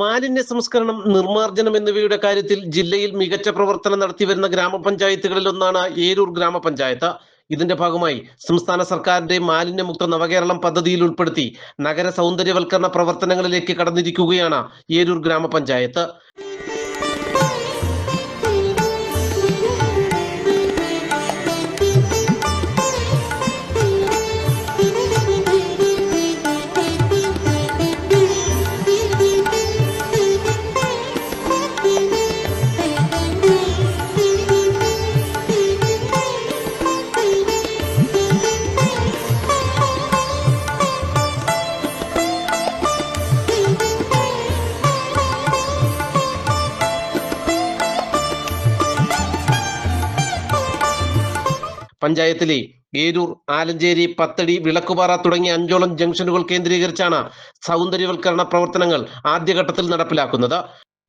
മാലിന്യ സംസ്കരണം നിർമ്മാർജനം എന്നിവയുടെ കാര്യത്തിൽ ജില്ലയിൽ മികച്ച പ്രവർത്തനം നടത്തിവരുന്ന ഗ്രാമപഞ്ചായത്തുകളിൽ ഒന്നാണ് ഏരൂർ ഗ്രാമപഞ്ചായത്ത്. ഇതിന്റെ ഭാഗമായി സംസ്ഥാന സർക്കാരിന്റെ മാലിന്യമുക്ത നവകേരളം പദ്ധതിയിൽ ഉൾപ്പെടുത്തി നഗര സൗന്ദര്യവൽക്കരണ പ്രവർത്തനങ്ങളിലേക്ക് കടന്നിരിക്കുകയാണ് ഏരൂർ ഗ്രാമപഞ്ചായത്ത്. പഞ്ചായത്തിലെ ഏരൂർ ആലഞ്ചേരി പത്തടി വിളക്കുപാറ തുടങ്ങിയ അഞ്ചോളം ജംഗ്ഷനുകൾ കേന്ദ്രീകരിച്ചാണ് സൗന്ദര്യവൽക്കരണ പ്രവർത്തനങ്ങൾ ആദ്യഘട്ടത്തിൽ നടപ്പിലാക്കുന്നത്.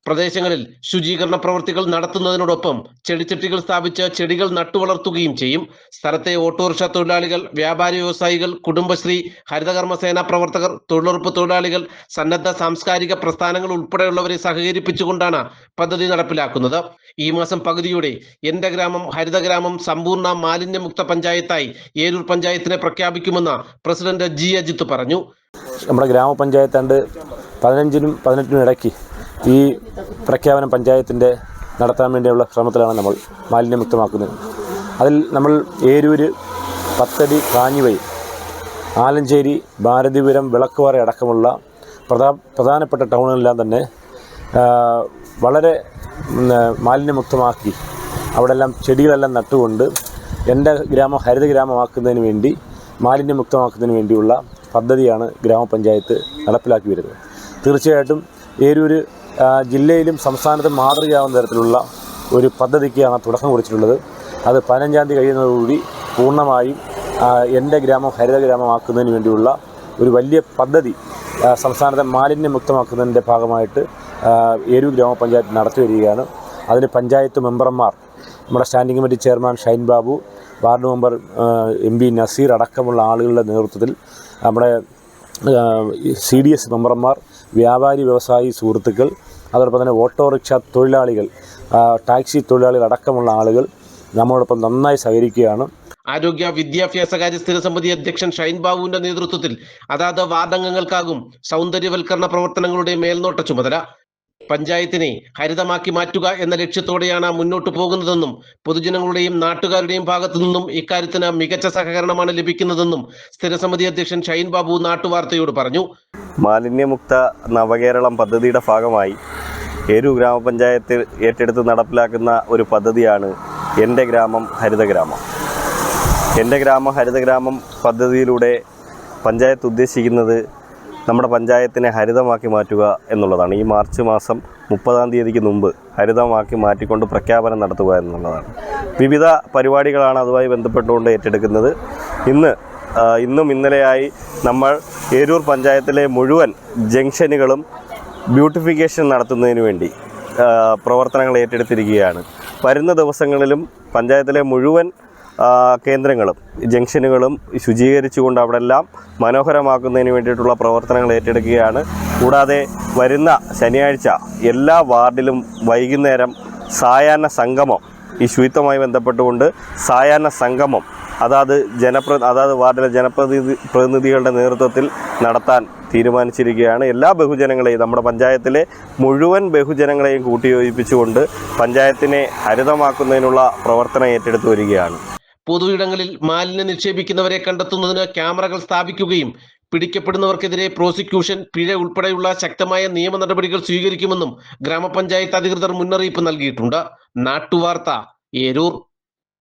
പ്രദേശങ്ങളിൽ ശുചീകരണ പ്രവൃത്തികൾ നടത്തുന്നതിനോടൊപ്പം ചെടിച്ചട്ടികൾ സ്ഥാപിച്ച് ചെടികൾ നട്ടുവളർത്തുകയും ചെയ്യും. സ്ഥലത്തെ ഓട്ടോറിക്ഷ തൊഴിലാളികൾ വ്യാപാരി വ്യവസായികൾ കുടുംബശ്രീ ഹരിതകർമ്മസേന പ്രവർത്തകർ തൊഴിലുറപ്പ് തൊഴിലാളികൾ സന്നദ്ധ സാംസ്കാരിക പ്രസ്ഥാനങ്ങൾ ഉൾപ്പെടെയുള്ളവരെ സഹകരിപ്പിച്ചുകൊണ്ടാണ് പദ്ധതി നടപ്പിലാക്കുന്നത്. ഈ മാസം പകുതിയോടെ എന്റെ ഗ്രാമം ഹരിതഗ്രാമം സമ്പൂർണ മാലിന്യമുക്ത പഞ്ചായത്തായി ഏരൂർ പഞ്ചായത്തിനെ പ്രഖ്യാപിക്കുമെന്ന് പ്രസിഡന്റ് ജി. അജിത്ത് പറഞ്ഞു. നമ്മുടെ ഗ്രാമപഞ്ചായത്താണ്ട് പതിനഞ്ചിനും പതിനെട്ടിനും ഇടയ്ക്ക് ഈ പ്രഖ്യാപനം പഞ്ചായത്തിന്റെ നടത്താൻ വേണ്ടിയുള്ള ശ്രമത്തിലാണ് നമ്മൾ മാലിന്യമുക്തമാക്കുന്നത് അതിൽ നമ്മൾ ഏരൂര് പത്തടി കാഞ്ഞിവഴി ആലഞ്ചേരി ഭാരതിപുരം വിളക്കുവാറ അടക്കമുള്ള പ്രധാ പ്രധാനപ്പെട്ട ടൗണുകളെല്ലാം തന്നെ വളരെ മാലിന്യമുക്തമാക്കി അവിടെ എല്ലാം ചെടികളെല്ലാം നട്ടുകൊണ്ട് എന്റെ ഗ്രാമം ഹരിത ഗ്രാമമാക്കുന്നതിന് വേണ്ടി മാലിന്യമുക്തമാക്കുന്നതിന് വേണ്ടിയുള്ള പദ്ധതിയാണ് ഗ്രാമപഞ്ചായത്ത് നടപ്പിലാക്കി വരുന്നത്. തീർച്ചയായിട്ടും ഏരൂര് ജില്ലയിലും സംസ്ഥാനത്തും മാതൃകയാവുന്ന തരത്തിലുള്ള ഒരു പദ്ധതിക്കാണ് തുടക്കം കുറിച്ചിട്ടുള്ളത്. അത് പതിനഞ്ചാം തീയതി കഴിയുന്നതോടുകൂടി പൂർണമായും എന്റെ ഗ്രാമം ഹരിത ഗ്രാമമാക്കുന്നതിന് വേണ്ടിയുള്ള ഒരു വലിയ പദ്ധതി സംസ്ഥാനത്തെ മാലിന്യമുക്തമാക്കുന്നതിന്റെ ഭാഗമായിട്ട് ഏരൂർ ഗ്രാമപഞ്ചായത്ത് നടത്തി വരികയാണ്. അതിന് പഞ്ചായത്ത് മെമ്പർമാർ നമ്മുടെ standing committee chairman Shine Babu ward member M P Nazeer അടക്കമുള്ള ആളുകളുടെ നേതൃത്വത്തിൽ നമ്മുടെ സി ഡി എസ് മെമ്പർമാർ വ്യാപാരി വ്യവസായി സുഹൃത്തുക്കൾ അതോടൊപ്പം തന്നെ ഓട്ടോറിക്ഷ തൊഴിലാളികൾ ടാക്സി തൊഴിലാളികൾ അടക്കമുള്ള ആളുകൾ നമ്മളോടൊപ്പം നന്നായി സഹകരിക്കുകയാണ്. ആരോഗ്യ വിദ്യാഭ്യാസ കാര്യ സ്ഥിരസമിതി അധ്യക്ഷൻ ഷൈൻ ബാബുവിന്റെ നേതൃത്വത്തിൽ അതാത് വാർഡംഗങ്ങൾക്കാകും സൗന്ദര്യവൽക്കരണ പ്രവർത്തനങ്ങളുടെ മേൽനോട്ട ചുമതല. പഞ്ചായത്തിനെ ഹരിതമാക്കി മാറ്റുക എന്ന ലക്ഷ്യത്തോടെയാണ് മുന്നോട്ടു പോകുന്നതെന്നും പൊതുജനങ്ങളുടെയും നാട്ടുകാരുടെയും ഭാഗത്തു നിന്നും ഇക്കാര്യത്തിന് മികച്ച സഹകരണമാണ് ലഭിക്കുന്നതെന്നും സ്ഥിരസമിതി അധ്യക്ഷൻ ഷൈൻ ബാബു നാട്ടുവാർത്തയോട് പറഞ്ഞു. മാലിന്യമുക്ത നവകേരളം പദ്ധതിയുടെ ഭാഗമായി ഏരു ഗ്രാമപഞ്ചായത്തിൽ ഏറ്റെടുത്ത് നടപ്പിലാക്കുന്ന ഒരു പദ്ധതിയാണ് എന്റെ ഗ്രാമം ഹരിത ഗ്രാമം എന്റെ ഗ്രാമം ഹരിത ഗ്രാമം പദ്ധതിയിലൂടെ പഞ്ചായത്ത് ഉദ്ദേശിക്കുന്നത് നമ്മുടെ പഞ്ചായത്തിനെ ഹരിതമാക്കി മാറ്റുക എന്നുള്ളതാണ്. ഈ മാർച്ച് മാസം മുപ്പതാം തീയതിക്ക് മുമ്പ് ഹരിതമാക്കി മാറ്റിക്കൊണ്ട് പ്രഖ്യാപനം നടത്തുക എന്നുള്ളതാണ്. വിവിധ പരിപാടികളാണ് അതുമായി ബന്ധപ്പെട്ടുകൊണ്ട് ഏറ്റെടുക്കുന്നത്. ഇന്ന് ഇന്നും ഇന്നലെയായി നമ്മൾ ഏരൂർ പഞ്ചായത്തിലെ മുഴുവൻ ജംഗ്ഷനുകളും ബ്യൂട്ടിഫിക്കേഷൻ നടത്തുന്നതിന് വേണ്ടി പ്രവർത്തനങ്ങൾ ഏറ്റെടുത്തിരിക്കുകയാണ്. വരുന്ന ദിവസങ്ങളിലും പഞ്ചായത്തിലെ മുഴുവൻ കേന്ദ്രങ്ങളും ജംഗ്ഷനുകളും ശുചീകരിച്ചുകൊണ്ട് അവിടെ എല്ലാം മനോഹരമാക്കുന്നതിന് വേണ്ടിയിട്ടുള്ള പ്രവർത്തനങ്ങൾ ഏറ്റെടുക്കുകയാണ്. കൂടാതെ വരുന്ന ശനിയാഴ്ച എല്ലാ വാർഡിലും വൈകുന്നേരം സായാഹ്ന സംഗമം ഈ ശുചിത്വമായി ബന്ധപ്പെട്ടുകൊണ്ട് സായാഹ്ന സംഗമം അതാത് ജനപ്ര അതാത് വാർഡിലെ ജനപ്രതിനിധി പ്രതിനിധികളുടെ നേതൃത്വത്തിൽ നടത്താൻ തീരുമാനിച്ചിരിക്കുകയാണ്. എല്ലാ ബഹുജനങ്ങളെയും നമ്മുടെ പഞ്ചായത്തിലെ മുഴുവൻ ബഹുജനങ്ങളെയും കൂട്ടിയോജിപ്പിച്ചുകൊണ്ട് പഞ്ചായത്തിനെ ഹരിതമാക്കുന്നതിനുള്ള പ്രവർത്തനം ഏറ്റെടുത്തു വരികയാണ്. പൊതുയിടങ്ങളിൽ മാലിന്യം നിക്ഷേപിക്കുന്നവരെ കണ്ടെത്തുന്നതിന് ക്യാമറകൾ സ്ഥാപിക്കുകയും പിടിക്കപ്പെടുന്നവർക്കെതിരെ പ്രോസിക്യൂഷൻ പിഴ ഉൾപ്പെടെയുള്ള ശക്തമായ നിയമ നടപടികൾ സ്വീകരിക്കുമെന്നും ഗ്രാമപഞ്ചായത്ത് അധികൃതർ മുന്നറിയിപ്പ് നൽകിയിട്ടുണ്ട്. നാട്ടുവാർത്ത ഏരൂർ.